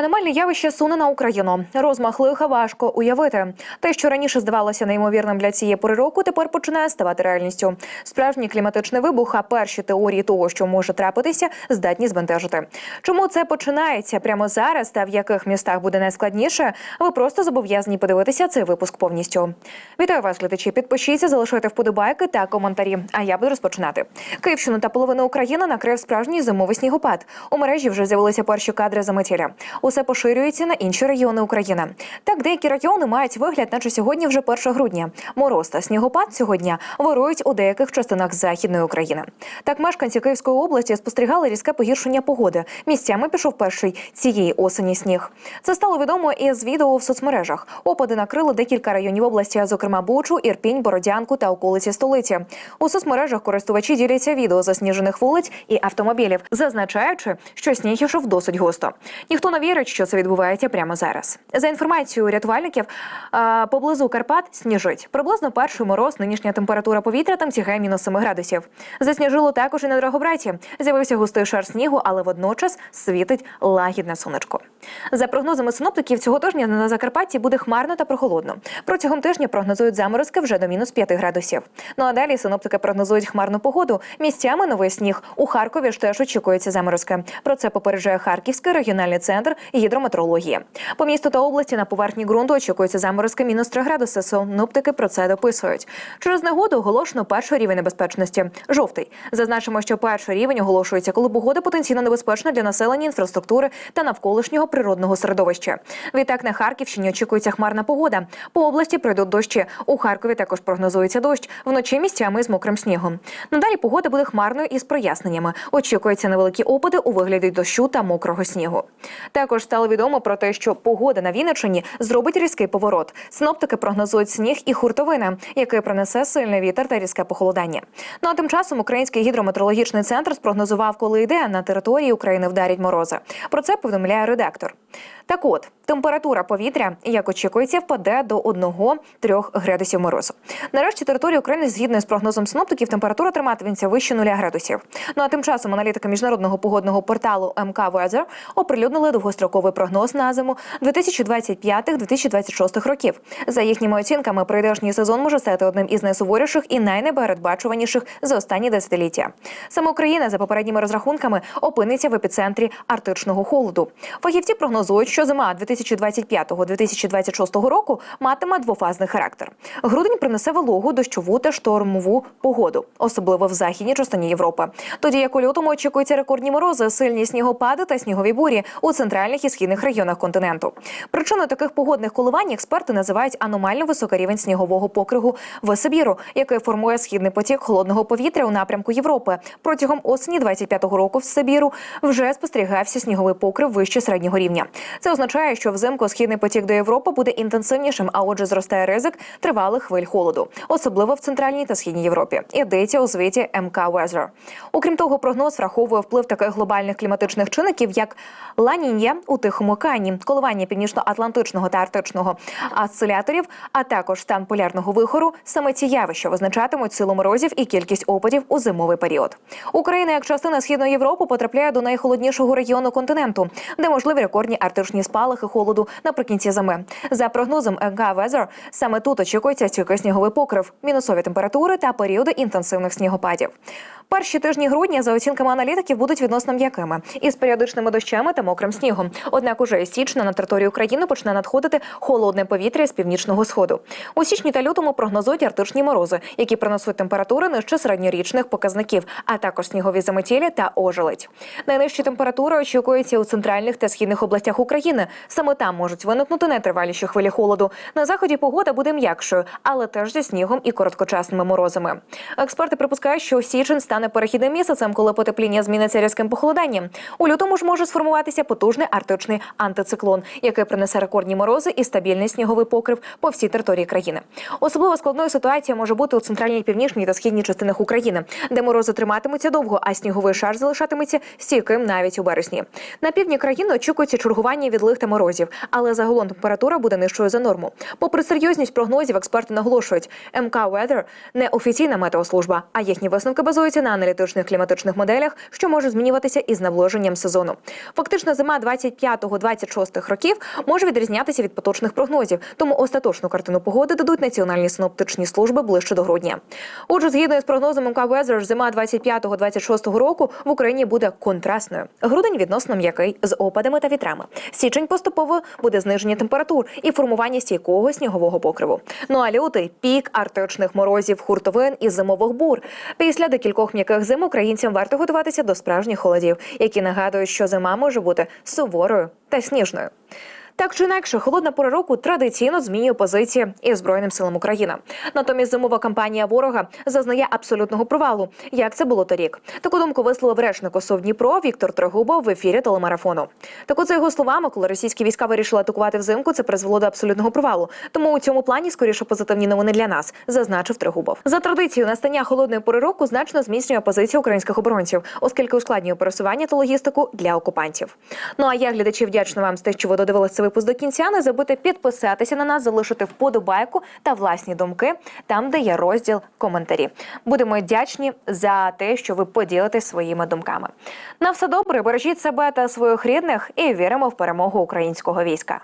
Аномальне явище суне на Україну. Розмах лиха важко уявити. Те, що раніше здавалося неймовірним для цієї пори року, тепер починає ставати реальністю. Справжній кліматичний вибух, а перші теорії того, що може трапитися, здатні збентежити. Чому це починається прямо зараз та в яких містах буде найскладніше? Ви просто зобов'язані подивитися цей випуск повністю. Вітаю вас, глядачі. Підпишіться, залишайте вподобайки та коментарі. А я буду розпочинати. Київщину та половину України накрив справжній зимовий снігопад. У мережі вже з'явилися перші кадри заметілля. Усе поширюється на інші регіони України. Так, деякі регіони мають вигляд, наче сьогодні вже 1 грудня. Мороз та снігопад сьогодні вирують у деяких частинах західної України. Так, мешканці Київської області спостерігали різке погіршення погоди. Місцями пішов перший цієї осені сніг. Це стало відомо із відео в соцмережах. Опади накрили декілька районів області, зокрема Бучу, Ірпінь, Бородянку та околиці столиці. У соцмережах користувачі діляться відео засніжених вулиць і автомобілів, зазначаючи, що сніг ішов досить густо. Ніхто не вірить, що це відбувається прямо зараз. За інформацією рятувальників, поблизу Карпат сніжить. Приблизно перший мороз, нинішня температура повітря там сягає мінус 7 градусів. Засніжило також і на Драгобраті. З'явився густий шар снігу, але водночас світить лагідне сонечко. За прогнозами синоптиків, цього тижня на Закарпатті буде хмарно та прохолодно. Протягом тижня прогнозують заморозки вже до мінус 5 градусів. Ну а далі синоптики прогнозують хмарну погоду. Місцями новий сніг. У Харкові ж теж очікуються заморозки. Про це попереджає Харківський регіональний центр гідрометеорології. По місту та області на поверхні ґрунту очікуються заморозки мінус 3 градуси. Синоптики про це дописують. Через негоду оголошено перший рівень небезпечності жовтий. Зазначимо, що перший рівень оголошується, коли погода потенційно небезпечна для населення, інфраструктури та навколишнього природного середовища. Відтак на Харківщині очікується хмарна погода. По області пройдуть дощі. У Харкові також прогнозується дощ. Вночі місцями з мокрим снігом. Надалі погода буде хмарною із проясненнями. Очікуються невеликі опади у вигляді дощу та мокрого снігу. Також стало відомо про те, що погода на Вінниччині зробить різкий поворот. Синоптики прогнозують сніг і хуртовини, який принесе сильний вітер та різке похолодання. Ну а тим часом Український гідрометеорологічний центр спрогнозував, коли йде на території України вдарять морози. Про це повідомляє редактор. Так от, температура повітря, як очікується, впаде до 1-3 градусів морозу. Нарешті території України, згідно з прогнозом синоптиків, температура триматиметься вище 0 градусів. Ну а тим часом аналітики міжнародного погодного порталу МК Weather оприлюднили довгостроковий прогноз на зиму 2025-2026 років. За їхніми оцінками, прийдешній сезон може стати одним із найсуворіших і найнепередбачуваніших за останні десятиліття. Саме Україна, за попередніми розрахунками, опиниться в епіцентрі арктичного холоду. Фахівці прогнозують, що зима 2025-2026 року матиме двофазний характер. Грудень принесе вологу, дощову та штормову погоду, особливо в західній частині Європи. Тоді як у лютому очікуються рекордні морози, сильні снігопади та снігові бурі у центральних і східних регіонах континенту. Причиною таких погодних коливань експерти називають аномально високий рівень снігового покригу в Сибіру, який формує східний потік холодного повітря у напрямку Європи. Протягом осені 25-го року в Сибіру вже спостерігався сніговий покрив вище середнього рівня. Це означає, що взимку східний потік до Європи буде інтенсивнішим, а отже, зростає ризик тривалих хвиль холоду, особливо в центральній та східній Європі. Йдеться у звіті МК Weather. Окрім того, прогноз враховує вплив таких глобальних кліматичних чинників, як ланіння у Тихому океані, коливання північно-атлантичного та арктичного осциляторів, а також стан полярного вихору. Саме ці явища визначатимуть силу морозів і кількість опадів у зимовий період. Україна, як частина східної Європи, потрапляє до найхолоднішого регіону континенту, де можливі рекордні арктичні спалахи холоду наприкінці зими. За прогнозом МК Weather, саме тут очікується стійкий сніговий покрив, мінусові температури та періоди інтенсивних снігопадів. Перші тижні грудня, за оцінками аналітиків, будуть відносно м'якими із періодичними дощами та мокрим снігом. Однак уже із січня на територію України почне надходити холодне повітря з північного сходу. У січні та лютому прогнозують арктичні морози, які принесуть температури нижче середньорічних показників, а також снігові заметілі та ожеледь. Найнижчі температури очікуються у центральних та східних областях України. Саме там можуть виникнути найтриваліші хвилі холоду. На заході погода буде м'якшою, але теж зі снігом і короткочасними морозами. Експерти припускають, що січень стане перехідним місяцем, коли потепління зміниться різким похолоданням. У лютому ж може сформуватися потужний арктичний антициклон, який принесе рекордні морози і стабільний сніговий покрив по всій території країни. Особливо складною ситуація може бути у центральній, північній та східній частинах України, де морози триматимуться довго, а сніговий шар залишатиметься стійким навіть у березні. На півдні країни очікується чергування відлих та морозів, але загалом температура буде нижчою за норму. Попри серйозність прогнозів, експерти наголошують, МК Weather – не офіційна метеослужба, а їхні висновки базуються на аналітичних кліматичних моделях, що можуть змінюватися із наближенням сезону. Фактично, зима 25-26 років може відрізнятися від поточних прогнозів, тому остаточну картину погоди дадуть національні синоптичні служби ближче до грудня. Отже, згідно із прогнозом МК Weather, зима 25-26 року в Україні буде контрастною. Грудень відносно м'який з опадами та вітрами. Січень поступово буде зниження температур і формування стійкого снігового покриву. Ну а лютий пік арктичних морозів, хуртовин і зимових бур. Після декількох м'яких зим українцям варто готуватися до справжніх холодів, які нагадують, що зима може бути суворою та сніжною. Так чи інакше, холодна пора року традиційно змінює позиції і збройним силам України. Натомість зимова кампанія ворога зазнає абсолютного провалу, як це було торік. Таку думку висловив речник ОСОВ Дніпро Віктор Трегубов в ефірі телемарафону. Так от, за його словами, коли російські війська вирішили атакувати взимку, це призвело до абсолютного провалу. Тому у цьому плані скоріше позитивні новини для нас, зазначив Трегубов. За традицією, настання холодної пори року значно зміцнює позицію українських оборонців, оскільки ускладнює пересування та логістику для окупантів. Ну а я глядачі вдячна вам за те, що ви додивилися випуск до кінця. Не забудьте підписатися на нас, залишити вподобайку та власні думки там, де є розділ коментарі. Будемо вдячні за те, що ви поділитесь своїми думками. На все добре, бережіть себе та своїх рідних і віримо в перемогу українського війська.